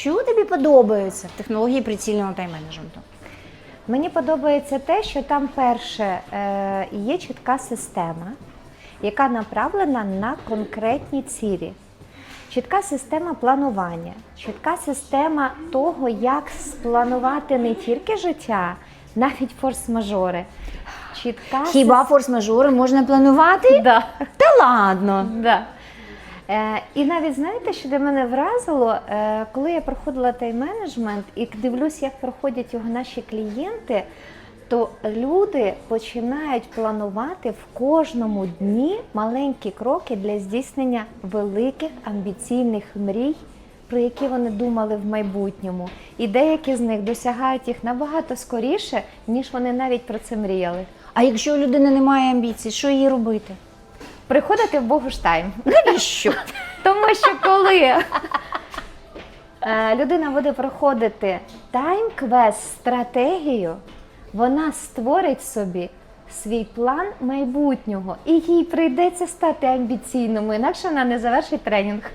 Що тобі подобається в технології прицільного тайм-менеджменту? Мені подобається те, що там перше е, є чітка система, яка направлена на конкретні цілі. Чітка система планування, чітка система того, як спланувати не тільки життя, навіть форс-мажори. Чітка Хіба форс-мажори можна планувати? Да. Та ладно. Да. Е, і навіть знаєте, що для мене вразило, е, коли я проходила тайм-менеджмент і дивлюсь, як проходять його наші клієнти, то люди починають планувати в кожному дні маленькі кроки для здійснення великих амбіційних мрій, про які вони думали в майбутньому. І деякі з них досягають їх набагато скоріше, ніж вони навіть про це мріяли. А якщо у людини немає амбіцій, що їй робити? Приходити в Богуштайм. Навіщо? Тому що коли е, людина буде проходити тайм-квест стратегію, вона створить собі свій план майбутнього, і їй прийдеться стати амбіційною, інакше вона не завершить тренінг.